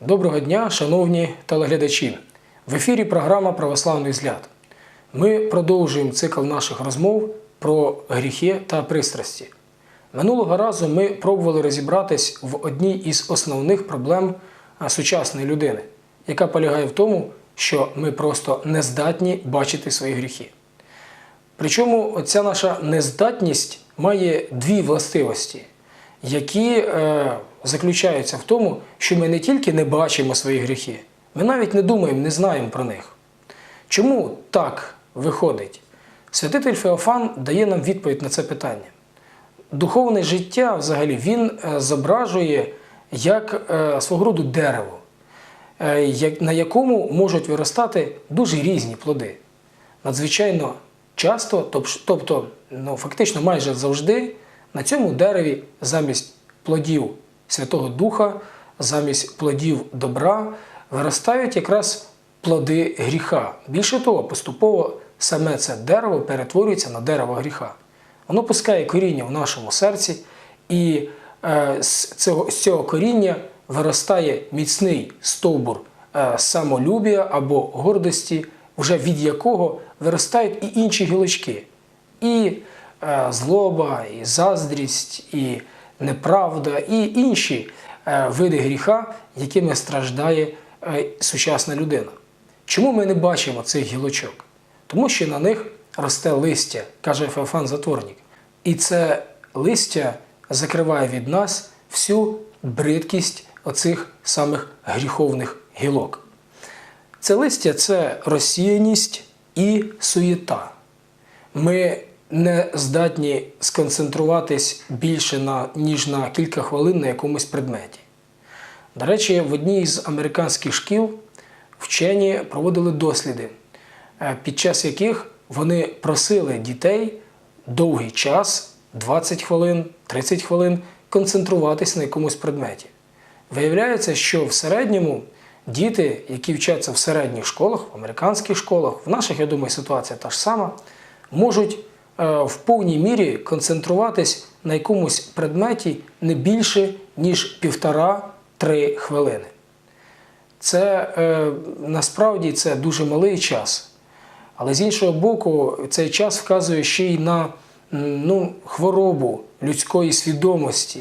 Доброго дня, шановні телеглядачі! В ефірі програма Православний згляд. Ми продовжуємо цикл наших розмов про гріхи та пристрасті. Минулого разу ми пробували розібратись в одній із основних проблем е, сучасної людини, яка полягає в тому, що ми просто не здатні бачити свої гріхи. Причому ця наша нездатність має дві властивості, які е, заключаються в тому, що ми не тільки не бачимо свої гріхи, ми навіть не думаємо, не знаємо про них. Чому так виходить? Святитель Феофан дає нам відповідь на це питання. Духовне життя взагалі він е, зображує як е, свого роду дерево, е, на якому можуть виростати дуже різні плоди. Надзвичайно часто, тобто ну, фактично майже завжди, на цьому дереві замість плодів Святого Духа, замість плодів добра виростають якраз плоди гріха. Більше того, поступово саме це дерево перетворюється на дерево гріха. Воно пускає коріння в нашому серці, і е, з, цього, з цього коріння виростає міцний стовбур е, самолюбія або гордості, вже від якого виростають і інші гілочки. І е, злоба, і заздрість, і неправда, і інші е, види гріха, якими страждає е, сучасна людина. Чому ми не бачимо цих гілочок? Тому що на них росте листя, каже Феофан Затворник. І це листя закриває від нас всю бридкість оцих самих гріховних гілок. Це листя це розсіяність і суєта. Ми не здатні сконцентруватись більше на, ніж на кілька хвилин на якомусь предметі. До речі, в одній з американських шкіл вчені проводили досліди, е, під час яких вони просили дітей довгий час, 20 хвилин, 30 хвилин, концентруватись на якомусь предметі. Виявляється, що в середньому діти, які вчаться в середніх школах, в американських школах, в наших, я думаю, ситуація та ж сама, можуть е, в повній мірі концентруватись на якомусь предметі не більше, ніж півтора-три хвилини. Це е, насправді це дуже малий час. Але з іншого боку, цей час вказує ще й на ну, хворобу людської свідомості.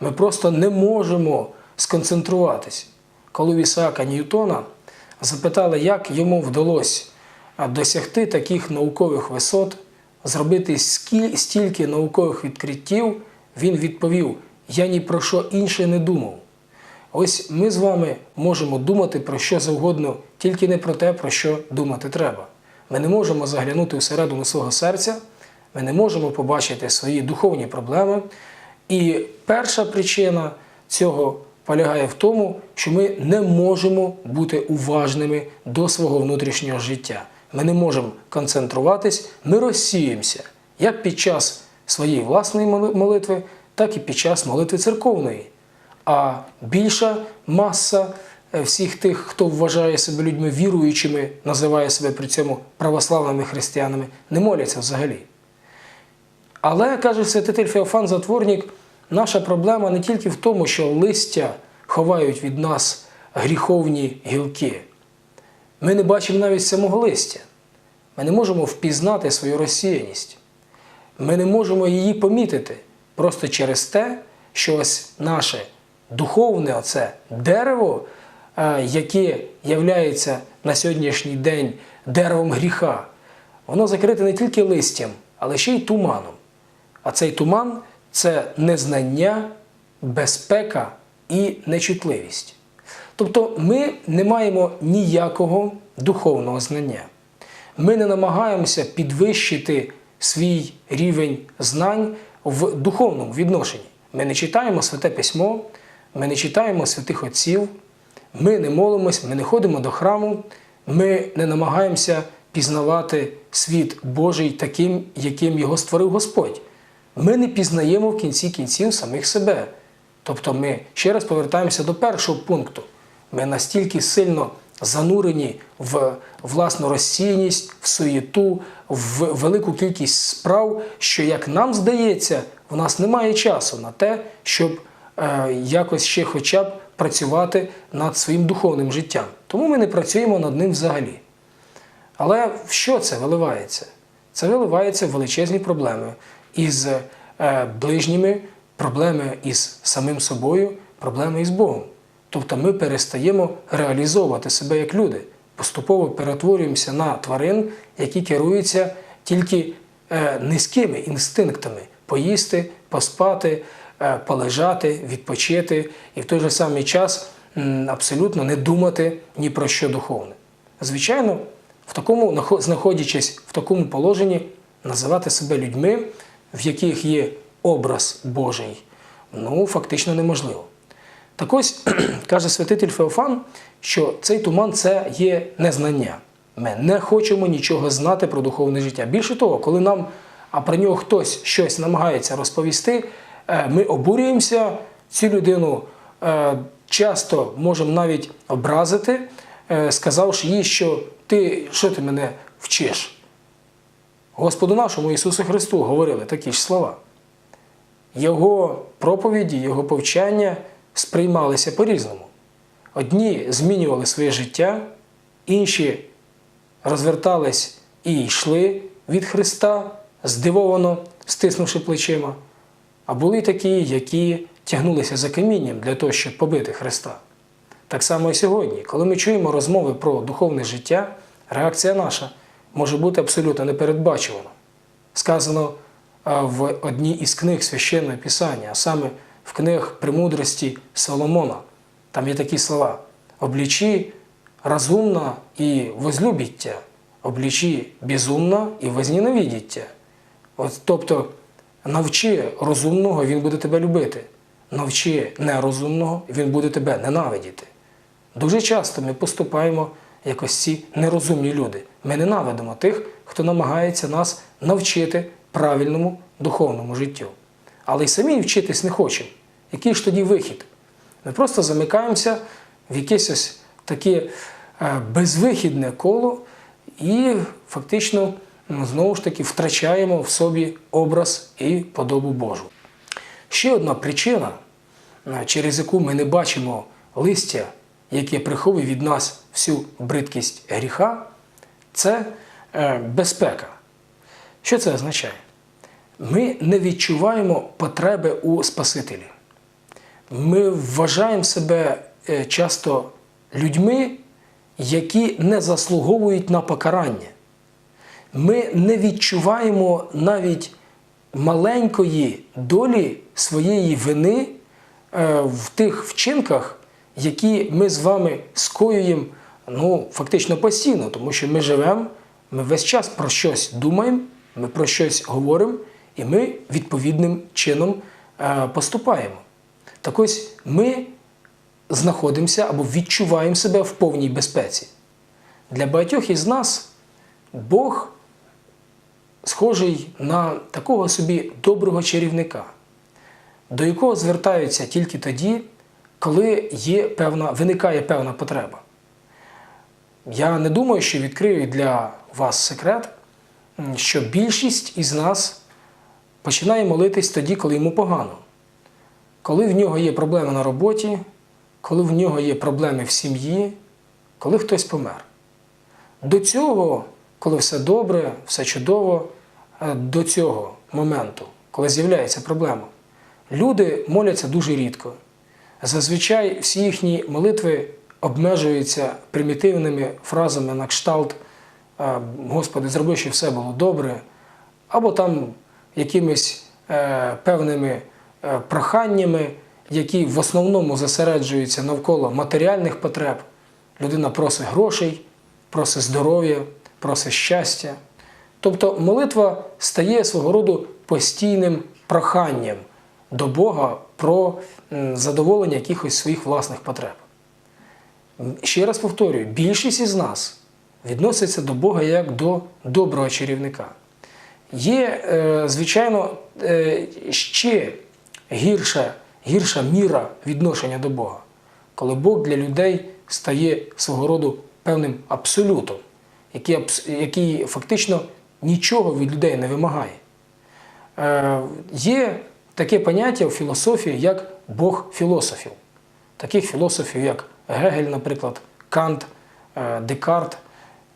Ми просто не можемо сконцентруватись. Коли Ісаака Ньютона запитали, як йому вдалося досягти таких наукових висот, зробити стільки наукових відкриттів, він відповів: Я ні про що інше не думав. Ось ми з вами можемо думати про що завгодно, тільки не про те, про що думати треба. Ми не можемо заглянути всередину свого серця, ми не можемо побачити свої духовні проблеми. І перша причина цього полягає в тому, що ми не можемо бути уважними до свого внутрішнього життя. Ми не можемо концентруватись, ми розсіємося як під час своєї власної молитви, так і під час молитви церковної. А більша маса е, всіх тих, хто вважає себе людьми віруючими, називає себе при цьому православними християнами, не моляться взагалі. Але, каже святитель Феофан Затворник, наша проблема не тільки в тому, що листя ховають від нас гріховні гілки. Ми не бачимо навіть самого листя. Ми не можемо впізнати свою розсіяність. Ми не можемо її помітити просто через те, що ось наше духовне оце дерево, е, яке являється на сьогоднішній день деревом гріха, воно закрите не тільки листям, але ще й туманом. А цей туман це незнання, безпека і нечутливість. Тобто ми не маємо ніякого духовного знання. Ми не намагаємося підвищити свій рівень знань в духовному відношенні. Ми не читаємо святе письмо, ми не читаємо святих отців, ми не молимось, ми не ходимо до храму, ми не намагаємося пізнавати світ Божий таким, яким його створив Господь. Ми не пізнаємо в кінці кінців самих себе. Тобто ми ще раз повертаємося до першого пункту. Ми настільки сильно занурені в власну розсіяність, в суєту, в велику кількість справ, що, як нам здається, в нас немає часу на те, щоб е, якось ще хоча б працювати над своїм духовним життям. Тому ми не працюємо над ним взагалі. Але в що це виливається? Це виливається в величезні проблеми із е, ближніми, проблеми із самим собою, проблеми із Богом. Тобто ми перестаємо реалізовувати себе як люди, поступово перетворюємося на тварин, які керуються тільки е, низькими інстинктами поїсти, поспати, е, полежати, відпочити і в той же самий час абсолютно не думати ні про що духовне. Звичайно, в такому, знаходячись в такому положенні, називати себе людьми, в яких є образ Божий, ну фактично неможливо. Так ось каже святитель Феофан, що цей туман це є незнання. Ми не хочемо нічого знати про духовне життя. Більше того, коли нам а про нього хтось щось намагається розповісти, е, ми обурюємося, цю людину е, часто можемо навіть образити, е, сказавши їй, що ти що ти мене вчиш? Господу нашому Ісусу Христу говорили такі ж слова. Його проповіді, його повчання сприймалися по-різному. Одні змінювали своє життя, інші розвертались і йшли від Христа, здивовано стиснувши плечима. А були такі, які тягнулися за камінням для того, щоб побити Христа. Так само і сьогодні, коли ми чуємо розмови про духовне життя, реакція наша може бути абсолютно непередбачувана. Сказано в одній із книг священного Писання, а саме в книгах премудрості Соломона. Там є такі слова: обличі розумна і возлюбіття, обличі безумна і возненавидіття. От, тобто, навчи розумного, він буде тебе любити. Навчи нерозумного, він буде тебе ненавидіти. Дуже часто ми поступаємо як ось ці нерозумні люди. Ми ненавидимо тих, хто намагається нас навчити правильному духовному життю. Але й самі вчитись не хочемо. Який ж тоді вихід? Ми просто замикаємося в якесь ось таке е, безвихідне коло і фактично знову ж таки втрачаємо в собі образ і подобу Божу. Ще одна причина, е, через яку ми не бачимо листя, яке приховує від нас всю бридкість гріха, це е, безпека. Що це означає? Ми не відчуваємо потреби у Спасителі. Ми вважаємо себе е, часто людьми, які не заслуговують на покарання. Ми не відчуваємо навіть маленької долі своєї вини е, в тих вчинках, які ми з вами скоюємо ну, фактично постійно, тому що ми живемо, ми весь час про щось думаємо, ми про щось говоримо, і ми відповідним чином е, поступаємо. Так ось ми знаходимося або відчуваємо себе в повній безпеці. Для багатьох із нас Бог схожий на такого собі доброго чарівника, до якого звертаються тільки тоді, коли є певна, виникає певна потреба. Я не думаю, що відкрию для вас секрет, що більшість із нас починає молитись тоді, коли йому погано. Коли в нього є проблеми на роботі, коли в нього є проблеми в сім'ї, коли хтось помер. До цього, коли все добре, все чудово, е, до цього моменту, коли з'являється проблема, люди моляться дуже рідко. Зазвичай всі їхні молитви обмежуються примітивними фразами на кшталт е, Господи, зроби, щоб все було добре, або там якимись е, певними е, проханнями, які в основному зосереджуються навколо матеріальних потреб. Людина просить грошей, просить здоров'я, просить щастя. Тобто молитва стає свого роду постійним проханням до Бога про задоволення якихось своїх власних потреб. Ще раз повторюю, більшість із нас відноситься до Бога як до доброго чарівника. Є, е, звичайно, е, ще гірша, гірша міра відношення до Бога, коли Бог для людей стає свого роду певним абсолютом, який, який фактично нічого від людей не вимагає. Е, Є таке поняття у філософії, як Бог філософів. Таких філософів, як Гегель, наприклад, Кант, е, Декарт,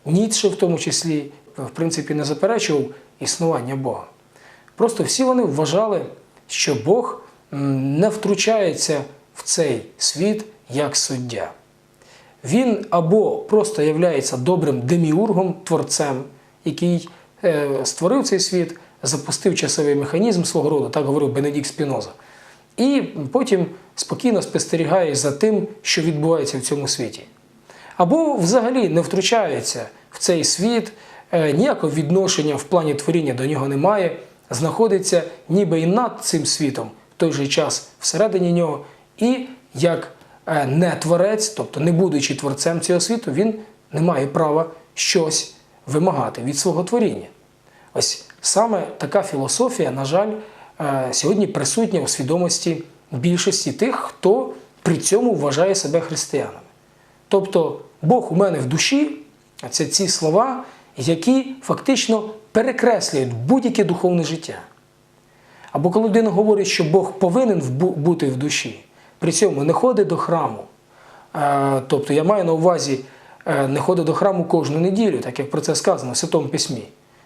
Ніцше в тому числі, в принципі, не заперечував існування Бога. Просто всі вони вважали, що Бог не втручається в цей світ як суддя. Він або просто являється добрим деміургом, творцем, який е, створив цей світ, запустив часовий механізм свого роду, так говорив Бенедикт Спіноза, і потім спокійно спостерігає за тим, що відбувається в цьому світі. Або взагалі не втручається в цей світ, е, ніякого відношення в плані творіння до нього немає, знаходиться ніби і над цим світом, в той же час всередині нього, і як е, не творець, тобто не будучи творцем цього світу, він не має права щось вимагати від свого творіння. Ось саме така філософія, на жаль, е, сьогодні присутня у свідомості більшості тих, хто при цьому вважає себе християнами. Тобто Бог у мене в душі це ці слова, які фактично перекреслюють будь-яке духовне життя. Або коли людина говорить, що Бог повинен бути в душі, при цьому не ходить до храму. Е, Тобто я маю на увазі е, не ходить до храму кожну неділю, так як про це сказано в Святому Письмі.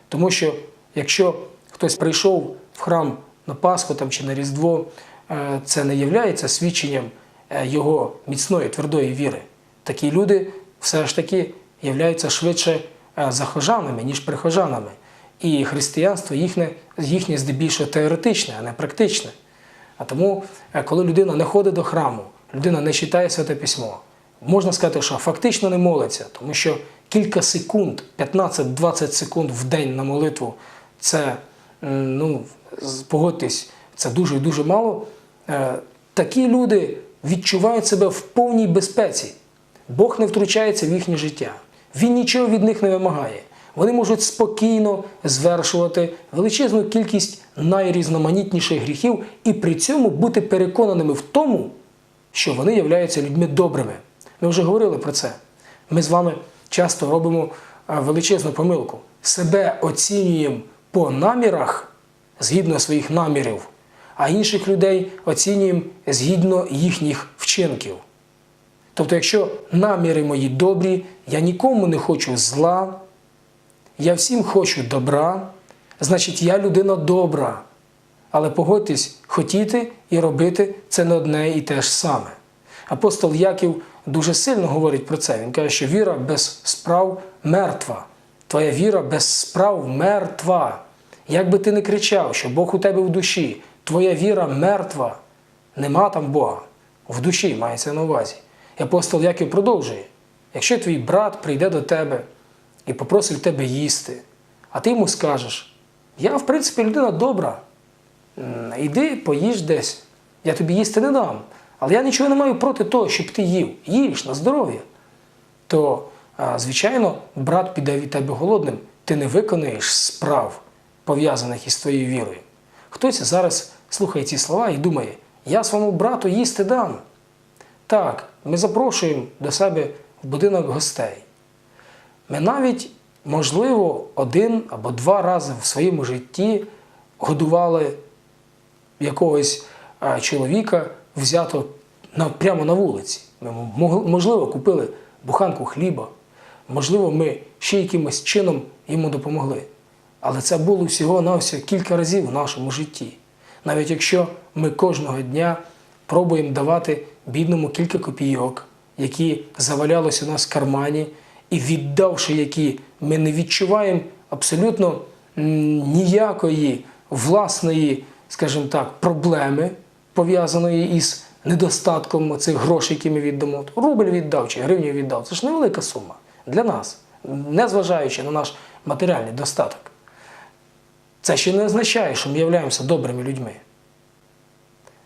Тому що якщо хтось прийшов в храм на Пасху там, чи на Різдво, е, це не є свідченням е, його міцної, твердої віри. Такі люди все ж таки являються швидше е, захожанами, ніж прихожанами. І християнство їхнє, їхнє здебільшого теоретичне, а не практичне. А тому, коли людина не ходить до храму, людина не читає святе письмо, можна сказати, що фактично не молиться, тому що кілька секунд, 15-20 секунд в день на молитву, це, ну, погодьтесь, це дуже і дуже мало. Е, Такі люди відчувають себе в повній безпеці. Бог не втручається в їхнє життя. Він нічого від них не вимагає. Вони можуть спокійно звершувати величезну кількість найрізноманітніших гріхів і при цьому бути переконаними в тому, що вони являються людьми добрими. Ми вже говорили про це. Ми з вами часто робимо е, величезну помилку. Себе оцінюємо по намірах згідно своїх намірів, а інших людей оцінюємо згідно їхніх вчинків. Тобто, якщо наміри мої добрі, я нікому не хочу зла, я всім хочу добра, значить я людина добра. Але погодьтесь, хотіти і робити це не одне і те ж саме. Апостол Яків дуже сильно говорить про це. Він каже, що віра без справ мертва. Твоя віра без справ мертва. Як би ти не кричав, що Бог у тебе в душі, твоя віра мертва, нема там Бога. В душі мається на увазі. І апостол Яків продовжує: якщо твій брат прийде до тебе і попросить тебе їсти, а ти йому скажеш, я, в принципі, людина добра, Іди, поїж десь. Я тобі їсти не дам. Але я нічого не маю проти того, щоб ти їв. Їж на здоров'я. То, звичайно, брат піде від тебе голодним, ти не виконаєш справ, пов'язаних із твоєю вірою. Хтось зараз слухає ці слова і думає, я своєму брату їсти дам. Так, ми запрошуємо до себе в будинок гостей. Ми навіть, можливо, один або два рази в своєму житті годували якогось чоловіка взято прямо на вулиці. Ми, можливо, купили буханку хліба, можливо, ми ще якимось чином йому допомогли. Але це було всього-навсього кілька разів в нашому житті. Навіть якщо ми кожного дня пробуємо давати бідному кілька копійок, які завалялись у нас в кармані, і віддавши які, ми не відчуваємо абсолютно ніякої власної, скажімо так, проблеми, пов'язаної із недостатком цих грошей, які ми віддамо. Рубль віддав чи гривню віддав. Це ж невелика сума для нас, незважаючи на наш матеріальний достаток. Це ще не означає, що ми являємося добрими людьми.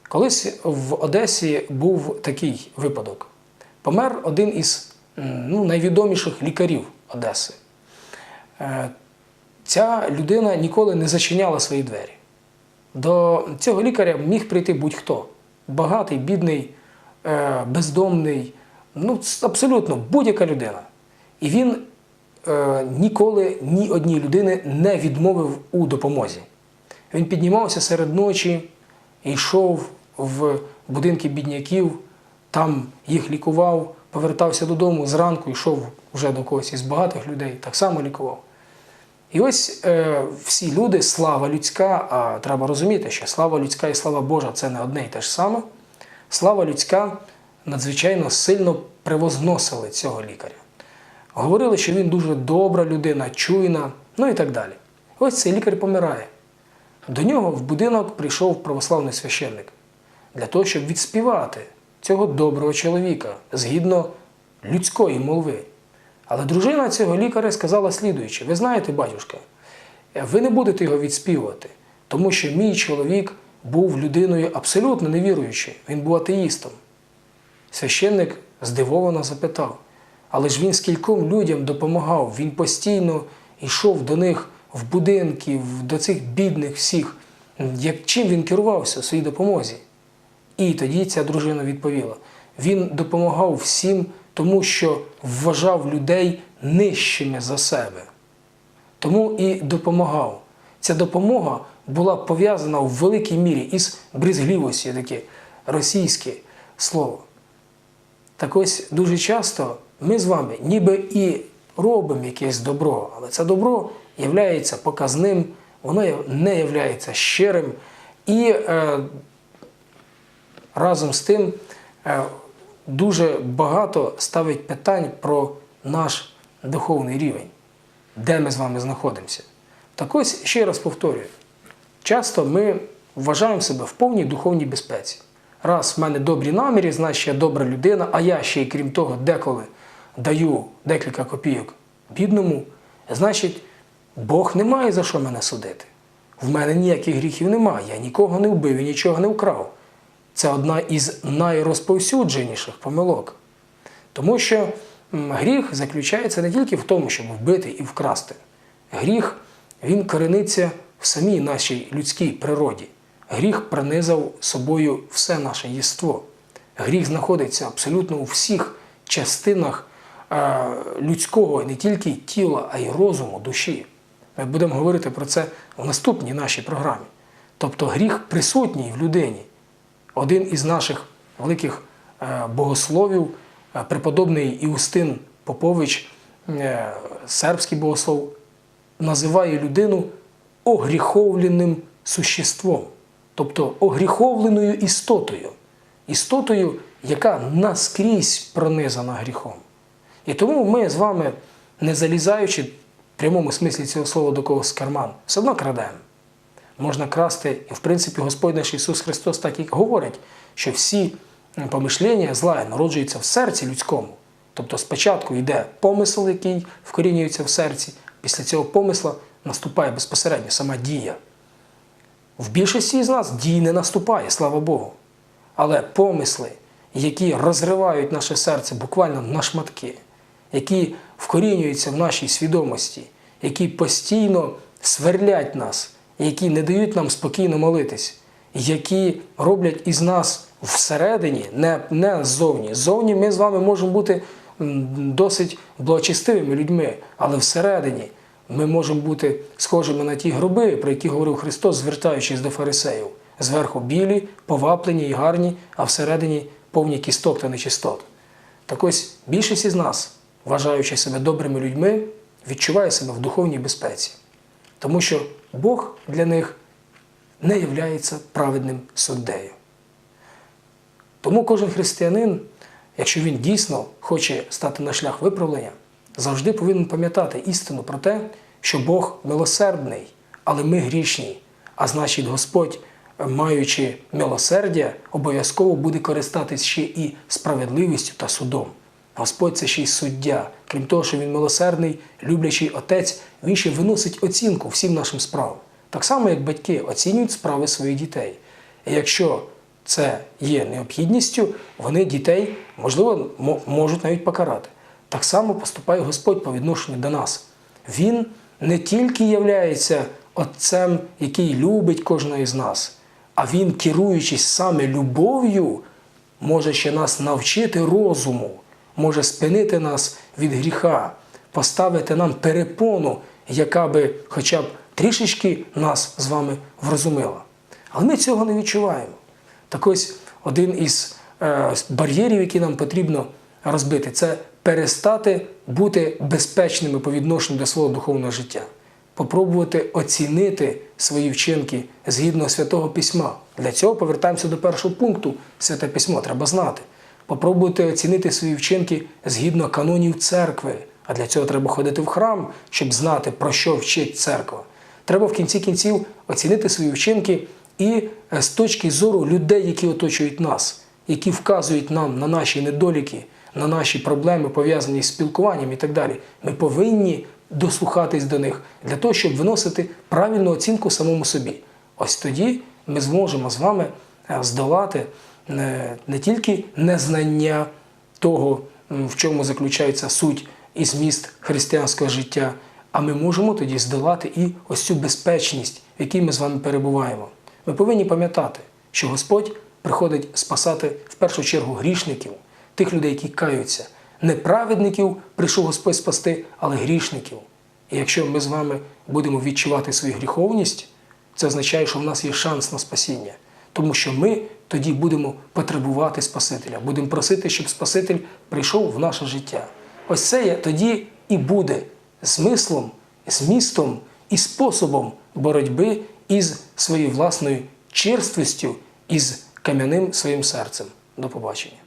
Колись в Одесі був такий випадок. Помер один із ну, найвідоміших лікарів Одеси. Е, Ця людина ніколи не зачиняла свої двері. До цього лікаря міг прийти будь-хто. Багатий, бідний, е, бездомний, ну, абсолютно будь-яка людина. І він е, ніколи ні одній людини не відмовив у допомозі. Він піднімався серед ночі, йшов в будинки бідняків, там їх лікував, повертався додому зранку, йшов вже до когось із багатих людей, так само лікував. І ось е, всі люди, слава людська, а треба розуміти, що слава людська і слава Божа це не одне і те ж саме. Слава людська надзвичайно сильно превозносили цього лікаря. Говорили, що він дуже добра людина, чуйна, ну і так далі. Ось цей лікар помирає. До нього в будинок прийшов православний священник для того, щоб відспівати цього доброго чоловіка згідно людської молви. Але дружина цього лікаря сказала слідуюче: ви знаєте, батюшка, ви не будете його відспівувати, тому що мій чоловік був людиною абсолютно невіруючою, він був атеїстом. Священник здивовано запитав, але ж він скільком людям допомагав, він постійно йшов до них в будинки, до цих бідних всіх. Як чим він керувався у своїй допомозі? І тоді ця дружина відповіла: він допомагав всім, тому що вважав людей нижчими за себе. Тому і допомагав. Ця допомога була пов'язана в великій мірі із брезгливостю, таке російське слово. Так ось дуже часто ми з вами ніби і робимо якесь добро, але це добро є показним, воно не є щирим. І е, разом з тим е, дуже багато ставить питань про наш духовний рівень, де ми з вами знаходимося. Так ось ще раз повторюю: часто ми вважаємо себе в повній духовній безпеці. Раз в мене добрі наміри, значить я добра людина, а я ще й крім того, деколи даю декілька копійок бідному, значить, Бог не має за що мене судити. В мене ніяких гріхів немає, я нікого не вбив і нічого не вкрав. Це одна із найрозповсюдженіших помилок. Тому що гріх заключається не тільки в тому, щоб вбити і вкрасти. Гріх він корениться в самій нашій людській природі. Гріх пронизав собою все наше єство. Гріх знаходиться абсолютно у всіх частинах людського не тільки тіла, а й розуму, душі. Ми будемо говорити про це в наступній нашій програмі. Тобто гріх присутній в людині. Один із наших великих е, богословів, е, преподобний Іустин Попович, е, сербський богослов, називає людину огріховленим существом, тобто огріховленою істотою, істотою, яка наскрізь пронизана гріхом. І тому ми з вами, не залізаючи в прямому смислі цього слова до когось в карман, все одно крадемо. Можна красти, і в принципі Господь наш Ісус Христос так і говорить, що всі помишлення зла народжуються в серці людському. Тобто спочатку йде помисел, який вкорінюється в серці, після цього помисла наступає безпосередньо сама дія. В більшості з нас дій не наступає, слава Богу. Але помисли, які розривають наше серце буквально на шматки, які вкорінюються в нашій свідомості, які постійно сверлять нас, які не дають нам спокійно молитись, які роблять із нас всередині, не, не ззовні. Ззовні ми з вами можемо бути досить благочестивими людьми, але всередині ми можемо бути схожими на ті гроби, про які говорив Христос, звертаючись до фарисеїв. Зверху білі, поваплені і гарні, а всередині повні кісток та нечистот. Так ось більшість із нас, вважаючи себе добрими людьми, відчуває себе в духовній безпеці. Тому що Бог для них не являється праведним суддею. Тому кожен християнин, якщо він дійсно хоче стати на шлях виправлення, завжди повинен пам'ятати істину про те, що Бог милосердний, але ми грішні. А значить, Господь, маючи милосердя, обов'язково буде користатись ще і справедливістю та судом. Господь це ще й суддя. Крім того, що він милосердний, люблячий отець, він ще виносить оцінку всім нашим справам. Так само, як батьки оцінюють справи своїх дітей. І якщо це є необхідністю, вони дітей, можливо, можуть навіть покарати. Так само поступає Господь по відношенню до нас. Він не тільки являється отцем, який любить кожного із нас, а він, керуючись саме любов'ю, може ще нас навчити розуму, може спинити нас від гріха, поставити нам перепону, яка би хоча б трішечки нас з вами врозумила. Але ми цього не відчуваємо. Так ось один із е, бар'єрів, які нам потрібно розбити, це перестати бути безпечними по відношенню до свого духовного життя. Попробувати оцінити свої вчинки згідно святого письма. Для цього повертаємося до першого пункту. Святе письмо треба знати. Попробуйте оцінити свої вчинки згідно канонів церкви. А для цього треба ходити в храм, щоб знати, про що вчить церква. Треба в кінці кінців оцінити свої вчинки і е, з точки зору людей, які оточують нас, які вказують нам на наші недоліки, на наші проблеми, пов'язані з спілкуванням і так далі. Ми повинні дослухатись до них для того, щоб виносити правильну оцінку самому собі. Ось тоді ми зможемо з вами е, здолати е, не тільки незнання того, в чому заключається суть і зміст християнського життя, а ми можемо тоді здолати і ось цю безпечність, в якій ми з вами перебуваємо. Ми повинні пам'ятати, що Господь приходить спасати в першу чергу грішників, тих людей, які каються. Не праведників прийшов Господь спасти, але грішників. І якщо ми з вами будемо відчувати свою гріховність, це означає, що в нас є шанс на спасіння. Тому що ми тоді будемо потребувати Спасителя, будемо просити, щоб Спаситель прийшов в наше життя. Ось це тоді і буде смислом, змістом і способом боротьби із своєю власною черствістю, із кам'яним своїм серцем. До побачення.